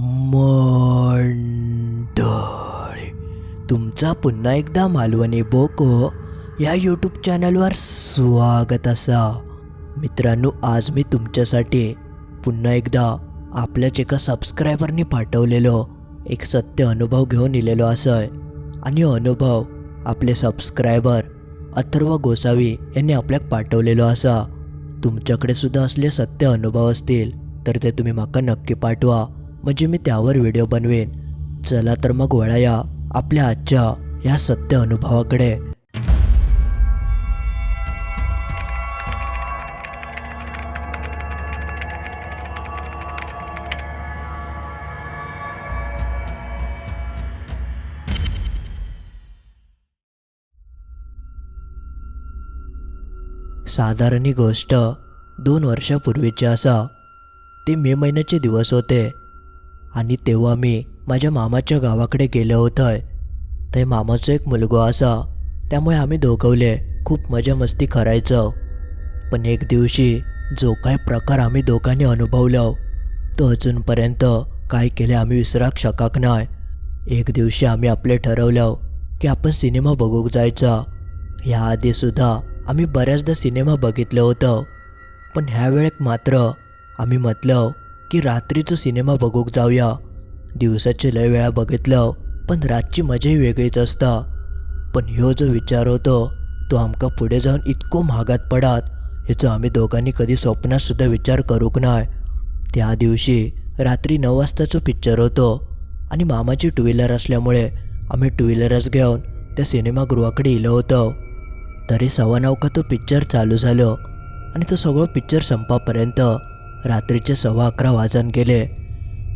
मंडळी तुमचा पुन्हा एकदा मालवणी बोको या यूट्यूब चॅनलवर स्वागत असा. मित्रांनो आज मी तुमच्यासाठी पुन्हा एकदा आपल्याच एका सबस्क्रायबरनी पाठवलेलो एक सत्य अनुभव घेऊन इलेलो असं आणि हो अनुभव आपले सबस्क्रायबर अथर्व गोसावी यांनी आपल्याक पाठवलेलो असा. तुमच्याकडे सुद्धा असले सत्य अनुभव असतील तर ते तुम्ही माका नक्की पाठवा. म्हणजे मी त्यावर व्हिडिओ बनवेन. चला तर मग वळाया आपल्या आजच्या या सत्य अनुभवाकडे. साधारण ही गोष्ट दोन वर्षापूर्वीची असा. ते मे महिन्याचे दिवस होते. आणि तेव्हा मी माझ्या मामाच्या गावाकडे गेलो होतोय. ते मामाचं एक मुलगो असा. त्यामुळे आम्ही दोघवले खूप मजा मस्ती करायचो. पण एक दिवशी जो काय प्रकार आम्ही दोघांनी अनुभवलो तो अजूनपर्यंत काय केले आम्ही विसराक शकाक नाही. एक दिवशी आम्ही आपले ठरवलं की आपण सिनेमा बघूक जायचा. ह्याआधी सुद्धा आम्ही बऱ्याचदा सिनेमा बघितलं होतं. पण ह्या वेळेक मात्र आम्ही म्हटलं की रात्रीचं सिनेमा बघूक जाऊया. दिवसाचे लय वेळा बघितलं पण रातची मजाही वेगळीच असता. पण ह्यो जो विचार होतो तो आमका पुढे जाऊन इतको महागात पडात ह्याचं आम्ही दोघांनी कधी स्वप्नातसुद्धा विचार करूक नाही त्या दिवशी रात्री नऊ वाजताचं पिक्चर होतो आणि मामाची टू व्हीलर असल्यामुळे आम्ही टू व्हीलरच घेऊन त्या सिनेमागृहाकडे इलो होतो. तरी सव्वा नऊ का तो पिक्चर चालू झालो आणि तो सगळं पिक्चर संपापर्यंत. रात्रीचे सव्वा अकरा वाजन गेले.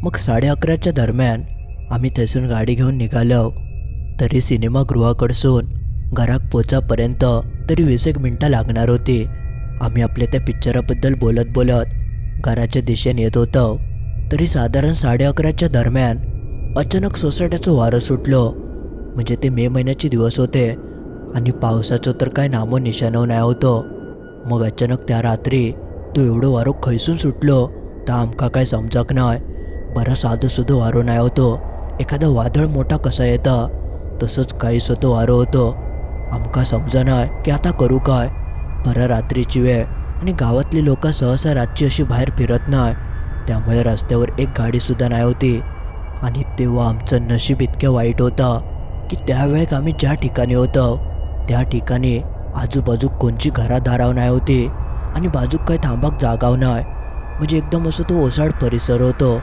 मग साडे अकराच्या दरम्यान आम्ही तेथून गाडी घेऊन निघालो. तरी सिनेमागृहाकडसून घरात पोचापर्यंत तरी वीस एक मिनटं लागणार होती. आम्ही आपल्या त्या पिक्चराबद्दल बोलत बोलत घराच्या दिशेने येत होतो. तरी साधारण साडे अकराच्या दरम्यान अचानक सोसायट्याचं वारं सुटलं. म्हणजे ते मे महिन्याचे दिवस होते आणि पावसाचं तर काय नामो निशाणं नाही होतं. मग अचानक त्या रात्री तो एवढं वारो खैसून सुटलो तर आमका काय समजक नाही बरा साधं सुधं वारो नाही होतो. एखादा वादळ मोठा कसा येता? तसंच काही सुद्धा वारं होतं. आमका समजा नाही की आता करू काय? बरा रात्रीची वेळ आणि गावातली लोक सहसा रातची अशी बाहेर फिरत नाही त्यामुळे रस्त्यावर एक गाडीसुद्धा नाही होती. आणि तेव्हा आमचं नशीब इतकं वाईट होतं की त्यावेळेक आम्ही ज्या ठिकाणी होतो त्या ठिकाणी आजूबाजू कोणची घरादाराव नाही होती. आणि बाजूक काही थांबाक जागाव नाही म्हणजे एकदम असं तो ओसाड परिसर होतो.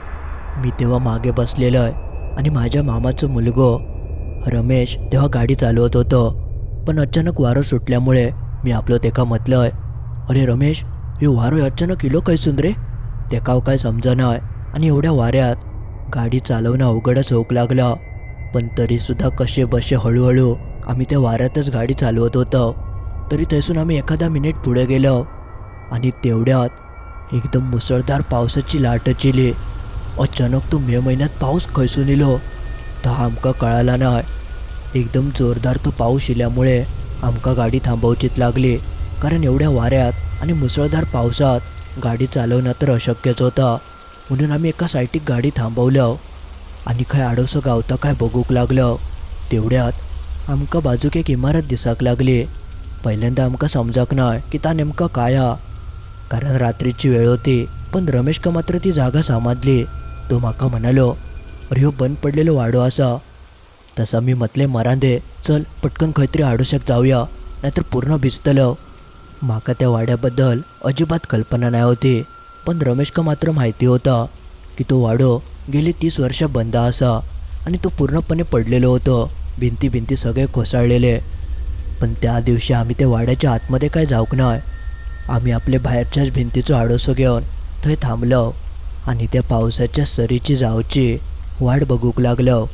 मी तेव्हा मागे बसलेलो आहे आणि माझ्या मामाचं मुलगो रमेश तेव्हा गाडी चालवत होतो. पण अचानक वारं सुटल्यामुळे मी आपलं तेका म्हटलं आहे अरे रमेश हे वारं अचानक इलो काय सुंदरे तेकाव काय समजना आणि एवढ्या वाऱ्यात गाडी चालवणं अवघडच होऊक लागलं. पण तरीसुद्धा कसे बसे हळूहळू आम्ही त्या वाऱ्यातच गाडी चालवत होतो. तरी थैसून आम्ही एखादा मिनिट पुढे गेलो. आणि तेवढ्यात एकदम मुसळधार पावसाची लाट चिली. अचानक तो मे महिन्यात पाऊस खैसून इलो. तर आमका कळाला नाय. एकदम जोरदार तो पाऊस इल्यामुळे आमका गाडी थांबवचीत लागली. कारण एवढ्या वाऱ्यात आणि मुसळधार पावसात गाडी चालवणं तर अशक्यच होता. म्हणून आम्ही एका साईटीक गाडी थांबवलं आणि काय आडोसं गावता काय बघूक लागलं तेवढ्यात आमका बाजूक एक इमारत दिसाक लागली. पहिल्यांदा आमका समजाक ना की ता नेमका काय हा. कारण रात्रीची वेळ होती पण रमेश का मात्र ती जागा सामादली. तो माका म्हणालो अरे हो बंद पडलेलो वाडो असा तसा मी म्हटले मरांदे चल पटकन खैत्री आडोशाक जाऊया नाहीतर पूर्ण भिजतलं. माका त्या वाड्याबद्दल अजिबात कल्पना नाही होती पण रमेश का मात्र माहिती होता की तो वाडो गेली तीस वर्ष बंद असा आणि तो पूर्णपणे पडलेलो होतो भिंती भिंती सगळे कोसळलेले. पण त्या दिवशी आम्ही त्या वाड्याच्या आतमध्ये काय जाऊक नाही आम्ही आपले बाहेरच्याच भिंतीचो आडोसो घेऊन थंय थांबलो आणि त्या पावसाच्या सरीची जावची वाट बघूक लागलो.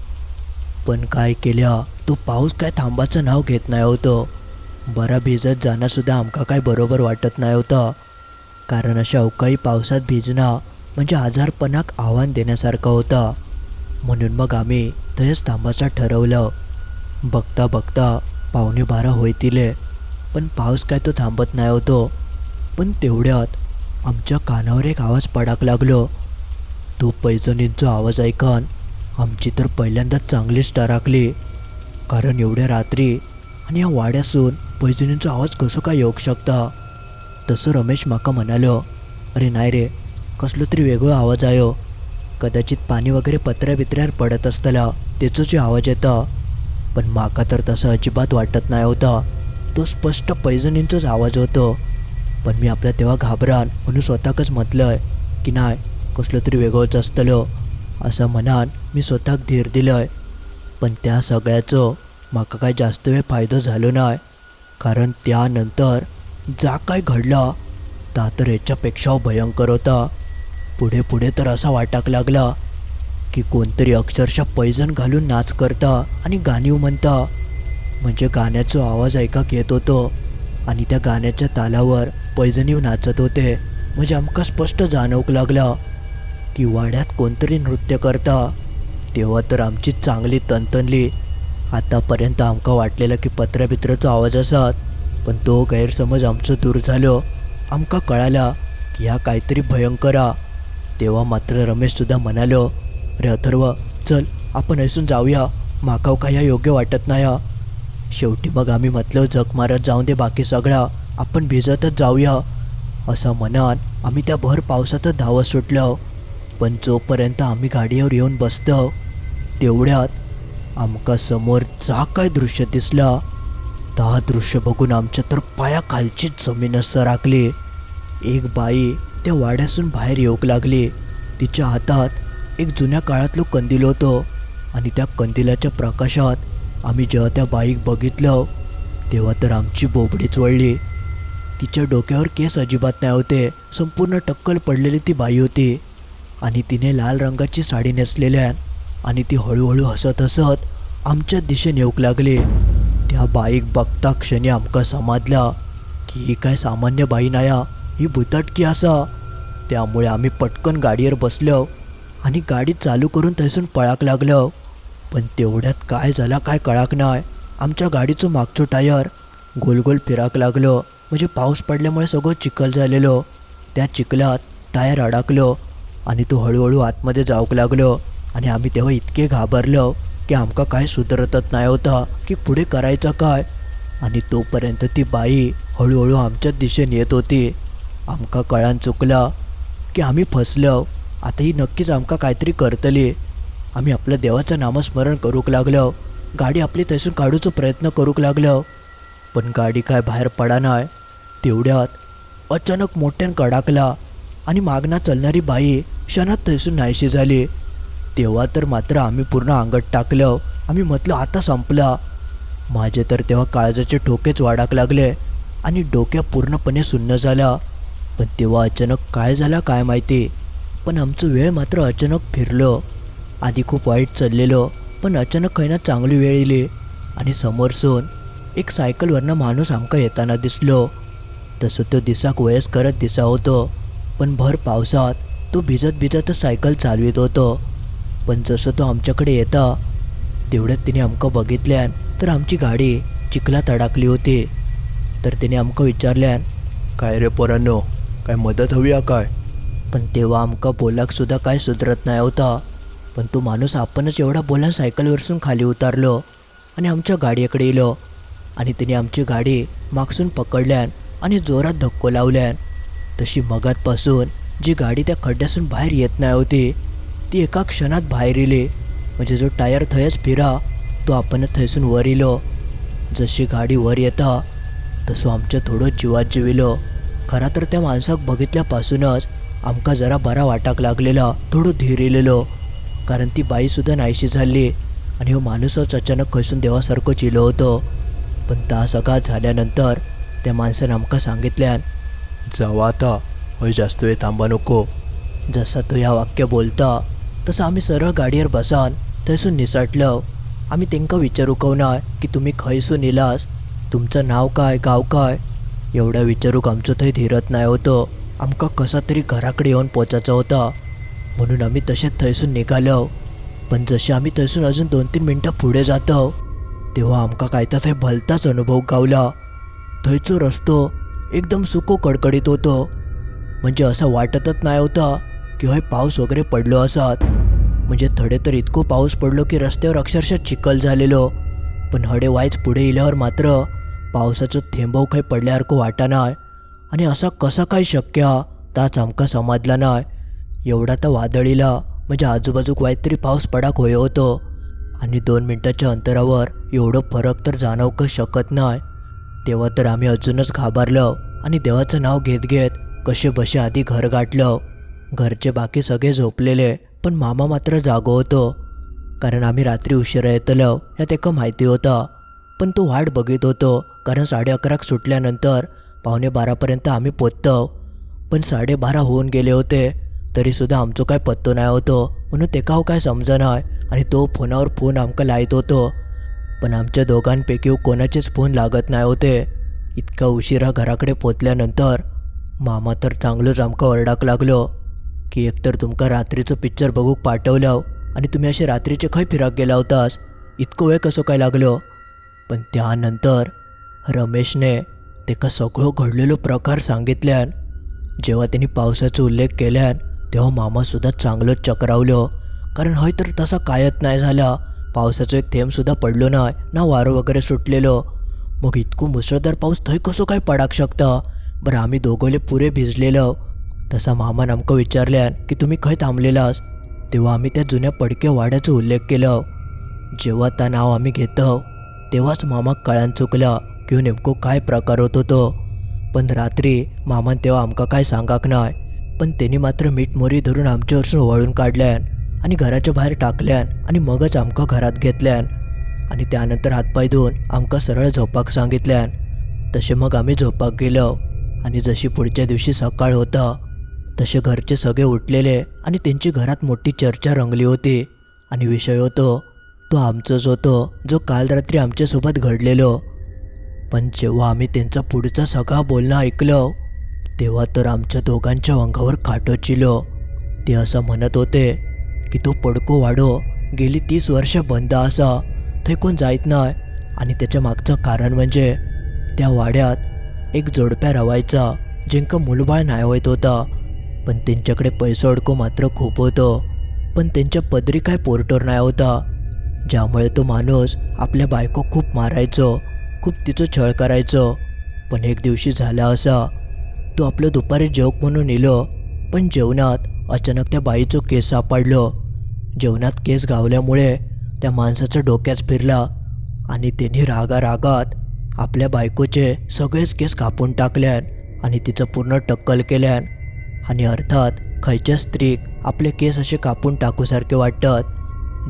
पण काय केल्या? तो पाऊस काय थांबाचं नाव घेत नाही होतं. बरा भिजत जाणंसुद्धा आमका काय बरोबर वाटत नाही होतं. कारण अशा अवकाळी पावसात भिजणं म्हणजे आजारपणाक आव्हान देण्यासारखं होतं. म्हणून मग आम्ही थंयच थांबायचं ठरवलं. बघता बघता पावणे बारा होईतिले पण पाऊस काय तो थांबत नाही होतो. पण तेवढ्यात आमच्या कानावर एक आवाज पडाक लागलो. तो पैजणींचा आवाज ऐकून आमची तर पहिल्यांदाच चांगलीच टराकली. कारण एवढ्या रात्री आणि या वाड्यासून पैजणींचा आवाज कसं काय येऊ शकता? तसं रमेश माका म्हणालो अरे नाही रे कसलो तरी वेगळो आवाज आयो. कदाचित पाणी वगैरे पत्र्या बित्र्यावर पडत असताना त्याचो आवाज येता. पण माका तर तसं अजिबात वाटत नाही होता. तो स्पष्ट पैजणींचाच आवाज होतो. पण मी आपल्या तेव्हा घाबरान म्हणून स्वतःकच म्हटलंय की नाही कसलं तरी वेगळंच असतलं असं म्हणान मी स्वतःक धीर दिलंय. पण त्या सगळ्याचं माका काय जास्त वेळ फायदो झालो नाही कारण त्यानंतर जा काय घडला ता तर याच्यापेक्षा भयंकर होता. पुढे पुढे तर असा वाटाक लागला की कोणतरी अक्षरशः पैजण घालून नाच करता आणि गाणीव म्हणता. म्हणजे गाण्याचा आवाज ऐका येत होतो. आणि त्या गाण्याच्या तालावर पैजणीव नाचत होते. म्हणजे आमका स्पष्ट जाणवूक लागला की वाड्यात कोणतरी नृत्य करता. तेव्हा तर आमची चांगली तनतनली. आतापर्यंत आमका वाटलेलं की पत्रबित्राचा आवाज असत पण तो गैरसमज आमचं दूर झालो. आमका कळाला की ह्या काहीतरी भयंकर तेव्हा मात्र रमेशसुद्धा म्हणालो अरे अथर्व चल आपण ऐसून जाऊया. माकाव काय ह्या योग्य वाटत नाही हा." शेवटी मग आम्ही म्हटलं जग मारत जाऊन दे बाकी सगळं. आपण भिजतच जाऊया. असं म्हणत आम्ही त्या भर पावसातच धावत सुटलो. पण जोपर्यंत आम्ही गाडीवर येऊन बसतो तेवढ्यात आमका समोर जा काय दृश्य दिसला. ता दृश्य बघून आमच्या तर पायाखालचीच जमीन सराकली एक बाई त्या वाड्यासून बाहेर येऊक लागली. तिच्या हातात एक जुन्या काळातलं कंदील होतं आणि त्या कंदिलाच्या प्रकाशात आम्ही जेव्हा त्या बाईक बघितलं तेव्हा तर आमची बोबडीच वळली तिच्या डोक्यावर केस अजिबात नाही होते संपूर्ण टक्कल पडलेली ती बाई होती. आणि तिने लाल रंगाची साडी नेसलेल्या आणि ती हळूहळू हसत हसत आमच्या दिशेने येऊक लागली. त्या बाईक बघता क्षणी आमका समाजला की ही काय सामान्य बाई नाया ही भुतटकी असा. त्यामुळे आम्ही पटकन गाडीवर बसलो आणि गाडी चालू करून थंयसून पळाक लागलो. पण तेवढ्यात काय झाला काय कळाक नाही आमच्या गाडीचो मागचो टायर गोल गोल फिराक लागलो. म्हणजे पाऊस पडल्यामुळे सगळं चिखल झालेलो. त्या चिखलात टायर अडकलो आणि तो हळूहळू आतमध्ये जाऊक लागलो. आणि आम्ही तेव्हा इतके घाबरलो की आमका काय सुधरतच नाही होता की पुढे करायचं काय. आणि तोपर्यंत ती बाई हळूहळू आमच्याच दिशेने येत होती. आमका कळान चुकला की आम्ही फसलो. आता ही नक्कीच आमका काहीतरी करतली. आम्ही आपल्या देवाचं नामस्मरण करूक लागलो. गाडी आपली तसून काढूचा प्रयत्न करूक लागलो. पण गाडी काय बाहेर पडा नाही तेवढ्यात अचानक मोठ्यान कडाकला आणि मागना चालणारी बाई क्षणात थंयसून नाहीशी झाली. तेव्हा तर मात्र आम्ही पूर्ण अंगत टाकलं आम्ही म्हटलं आता संपला. माझे तर तेव्हा काळजाचे ठोकेच वाढाक लागले आणि डोक्या पूर्णपणे सुन्न झाला. पण तेव्हा अचानक काय झाला काय माहिती पण आमचं वेळ मात्र अचानक फिरलो. आधी खूप वाईट चाललेलो पण अचानक खैना चांगली वेळ येली. आणि समोरसून एक सायकलवरनं माणूस आमका येताना दिसलो. तसं तो दिसाक वयस करत दिसा होतो पण भर पावसात तो भिजत भिजतच सायकल चालवित होतो. पण जसं तो आमच्याकडे येता तेवढ्यात तिने आमका बघितल्यान तर आमची गाडी चिखलात अडकली होती. तर तिने आमका विचारल्यान काय रे पोरांनो काय मदत हवी आहे काय? पण तेव्हा आमका बोलाक सुद्धा काय सुधरत नाही होता. पण तो माणूस आपणच एवढा बोलान सायकलवरसून खाली उतरलो आणि आमच्या गाडीकडे येलो आणि तिने आमची गाडी मागसून पकडल्यान आणि जोरात धक्को लावल्यान. तशी मगातपासून जी गाडी त्या खड्ड्यासून बाहेर येत नाही होती ती एका क्षणात बाहेर येली म्हणजे जो टायर थंयच फिरा तो आपणच थंयसून वर येलो जशी गाडी वर येता तसो आमच्या थोडं जिवात जिविलो. खरा तर त्या माणसाक बघितल्यापासूनच आमका जरा बरा वाटाक लागलेला थोडं धीर येलेलो कारण ती बाईसुद्धा नाहीशी झाली. आणि हो माणूसच अचानक खसून देवासारखं चिलो होतो. पण ता सगळा झाल्यानंतर त्या माणसानं आमका सांगितल्यान जावा आता होय जास्त वेळ थांबा नको. जसा तो ह्या वाक्य बोलता तसं आम्ही सरळ गाडीवर बसान थंयसून निसटलो. आम्ही तेंका विचारू कवना की तुम्ही खंयसून इलास? तुमचं नाव काय गाव काय? एवढं विचारूक आमचं थंय धीरत नाही होतं. आमका कसा तरी घराकडे येऊन पोचायचं होता. म्हणून आम्ही तसेच थंयसून निघालो. पण जसे आम्ही थंयसून अजून दोन तीन मिनटं पुढे जातो तेव्हा आमका काय तर थंय भलताच अनुभव गावला. थंयचो रस्तो एकदम सुको कडकडीत होतो. म्हणजे असं वाटतच नाही होता की हय पाऊस वगैरे पडलो असत. म्हणजे थोडे तर इतको पाऊस पडलो की रस्त्यावर अक्षरशः चिखल झालेलो. पण हडे वायच पुढे येल्यावर मात्र पावसाचं थेंबव काही पडल्यासारखं वाटा नाय आणि असा कसा काय शक्य हा ताच आमका समजला नाय. एवढा तर वादळीला. म्हणजे आजूबाजूक काहीतरी पाऊस पडाक होय होतो. आणि दोन मिनटाच्या अंतरावर एवढं फरक तर जाणवू शकत नाही. तेव्हा तर आम्ही अजूनच घाबरलो आणि देवाचं नाव घेत घेत कसे बसे आधी घर गाठलं. घरचे बाकी सगळे झोपलेले पण मामा मात्र जागो होतो. कारण आम्ही रात्री उशिरा येतलो ह्या एका माहिती होतं. पण तो वाट बघित होतो कारण साडे अकराक सुटल्यानंतर पावणे बारापर्यंत आम्ही पोचतो. पण साडेबारा होऊन गेले होते. तरीसुद्धा आमचो काय पत्तो नाही होतो. म्हणून तेका हांव काय समजनाय आणि तो फोनावर फोन आमकां लायत होतो. पण आमच्या दोघांपैकी हो कोणाचेच फोन लागत नाही होते. इतका उशिरा घराकडे पोचल्यानंतर मामा तर चांगलोच आमकां ओरडाक लागलो की एकतर तुमकां रात्रीचो पिक्चर बघूक पाठवलं आणि तुम्ही असे रात्रीचे खंय फिराक गेला होतास? इतको वेळ कसो काय लागलो? पण त्यानंतर रमेशने तेका सगळो घडलेलो प्रकार सांगितल्यान जेव्हा त्यांनी पावसाचा उल्लेख केल्यान तेव्हा मामासुद्धा चांगलोच चक्रावलं. कारण हय तर तसा कायच नाही झाला. पावसाचो एक थेंबसुद्धा पडलो नाही ना वारो वगैरे सुटलेलो. मग इतको मुसळधार पाऊस थंय कसो काय पडाक शकता? बरं आम्ही दोघोले पुरे भिजलेलो. तसा मामान आमकां विचारल्यान की तुम्ही खंय थांबलेलास? तेव्हा आम्ही त्या जुन्या पडक्या वाड्याचो उल्लेख केलं. जेव्हा त्या नाव आम्ही घेतो तेव्हाच मामाक कळान चुकला की हो नेमकं नेमको काय प्रकार होतो तो पण रात्री मामान तेव्हा आमकां काय सांगाक नाय पण त्यांनी मात्र मीठ मोरी धरून आमच्यावरसून वळून काढल्यान आणि घराच्या बाहेर टाकल्यान आणि मगच आमकां घरात घेतल्यान आणि त्यानंतर हातपाय धुवून आमकां सरळ झोपाक सांगितल्यान. तसे मग आम्ही झोपाक गेलो आणि जशी पुढच्या दिवशी सकाळ होता तसे घरचे सगळे उठलेले आणि त्यांची घरात मोठी चर्चा रंगली होती आणि विषय होतो तो आमचाच होतो जो काल रात्री आमच्यासोबत घडलेलो. पण जेव्हा आम्ही त्यांचा पुढचा सगळा बोलणं ऐकलं तेव्हा तर आमच्या दोघांच्या अंगावर खाटोचिलो ते असं म्हणत होते की तो पडको वाडो गेली तीस वर्ष बंद असा थंय कोण जायत नाही. आणि त्याच्या मागचं कारण म्हणजे त्या वाड्यात एक जोडप्या रवायचा जेंका मुलबाळ नाही होत होता. पण त्यांच्याकडे पैसा अडको मात्र खूप होतो. पण त्यांच्या पदरी काय पोर्टर नाही होता. ज्यामुळे तो माणूस आपल्या बायको खूप मारायचो खूप तिचं छळ करायचो. पण एक दिवशी झाला असा तो आपलं दुपारी जेवक म्हणून नेलं पण जेवणात अचानक त्या बाईचं केस सापडलो जेवणात केस गावल्यामुळे त्या माणसाचा डोक्याच फिरला आणि त्यांनी रागा रागात आपल्या बायकोचे सगळेच केस कापून टाकल्यान आणि तिचं पूर्ण टक्कल केल्यान आणि अर्थात खयच्या स्त्रीक आपले केस असे कापून टाकूसारखे वाटतात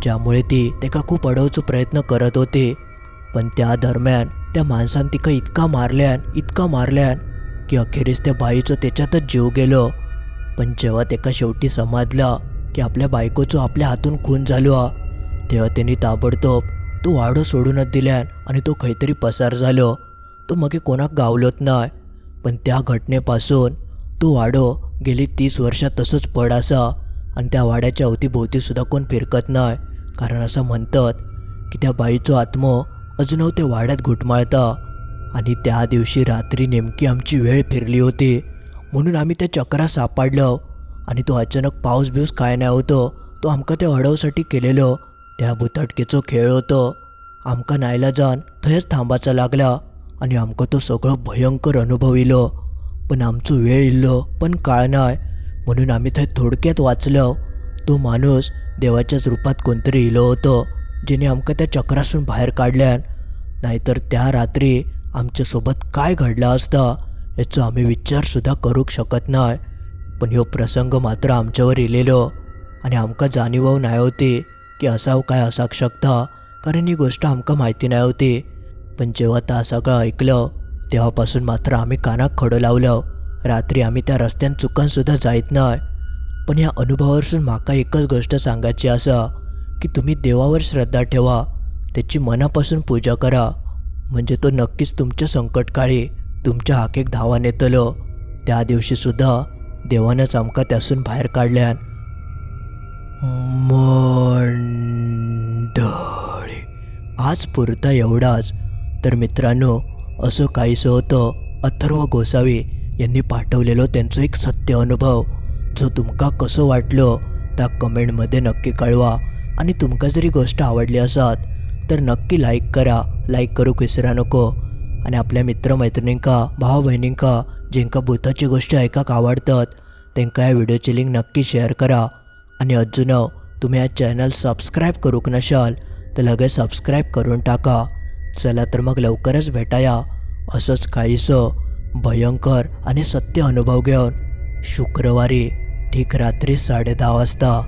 ज्यामुळे ती तेका खूप अडवचो प्रयत्न करत होती. पण त्या दरम्यान त्या माणसान तिका इतका मारल्यान इतका मारल्यान की अखेरीस त्या बाईचं त्याच्यातच जीव गेलो. पण जेव्हा तेका शेवटी समाजलं की आपल्या बायकोचो आपल्या हातून खून झालो तेव्हा त्यांनी ताबडतोब तो वाडो सोडूनच दिल्यान आणि तो खंयतरी पसार झालो. तो मगे कोणाक गावलोच नाय पण त्या घटनेपासून तो वाडो गेली तीस वर्षात तसंच पड असा आणि त्या वाड्याच्या अवतीभोवती सुद्धा कोण फिरकत नाही. कारण असं म्हणतात की त्या बाईचो आत्मो अजूनव त्या वाड्यात घुटमाळता. आणि त्या दिवशी रात्री नेमकी आमची वेळ फिरली होती. म्हणून आम्ही त्या चक्रा सापडलो. आणि तो अचानक पाऊस बिऊस काय नाही होतो तो आमकां त्या अडवसाठी केलेलो. त्या भुताटकेचो खेळ होतो. आमकां नायला जाण थंयच थांबाचा लागला आणि आमकां तो सगळो भयंकर अनुभव इलो. पण आमचो वेळ इल्लो पण काळ नाय. म्हणून आम्ही थंय थोडक्यात वाचलो. तो माणूस देवाच्याच रूपात कोणतरी इलो होतो जेणे आमकां त्या चक्रासून बाहेर काढल्यान. नाहीतर त्या रात्री आमच्यासोबत काय घडला असता याचा आम्ही विचारसुद्धा करूक शकत नाय पण ह्यो प्रसंग मात्र आमच्यावर इलेलो. आणि आमकां जाणीव नाही होती की असाव काय असाक शकता कारण ही गोष्ट आमकां माहिती नाही होती. पण जेव्हा ता सगळं ऐकलं तेव्हापासून मात्र आम्ही कानाक खडो लावलं. रात्री आम्ही त्या रस्त्यान चुकानसुद्धा जायत नाय पण या अनुभवावरसून म्हाका एकच गोष्ट सांगायची आसा की तुम्ही देवावर श्रद्धा ठेवा त्याची मनापासून पूजा करा. म्हणजे तो नक्कीच तुमच्या संकटकाळी तुमच्या हाकेक धावान येतलो त्या दिवशीसुद्धा देवानंच आमकां त्यासून बाहेर काढल्यान मंडळी आज पुरता एवढाच. तर मित्रांनो असं काहीसं होतं अथर्व गोसावी यांनी पाठवलेलो त्यांचं एक सत्य अनुभव. जो तुमका कसं वाटलं त्या कमेंटमध्ये नक्की कळवा. आणि तुमका जरी गोष्ट आवडली असत तर नक्की लाईक करा. लाईक करूक विसरा नको. आणि आपल्या मित्रमैत्रिणींका भाऊ बहिणींका जेंका भूताची गोष्ट ऐकाक आवडतात तेंका या व्हिडिओची लिंक नक्की शेअर करा. आणि अजून तुम्ही या चॅनल सबस्क्राईब करूक नशाल तर लगेच सबस्क्राईब करून टाका. चला तर मग लवकरच भेटाया. असंच काहीसं भयंकर आणि सत्य अनुभव घेऊन शुक्रवारी ठीक रात्री साडे दहा वाजता.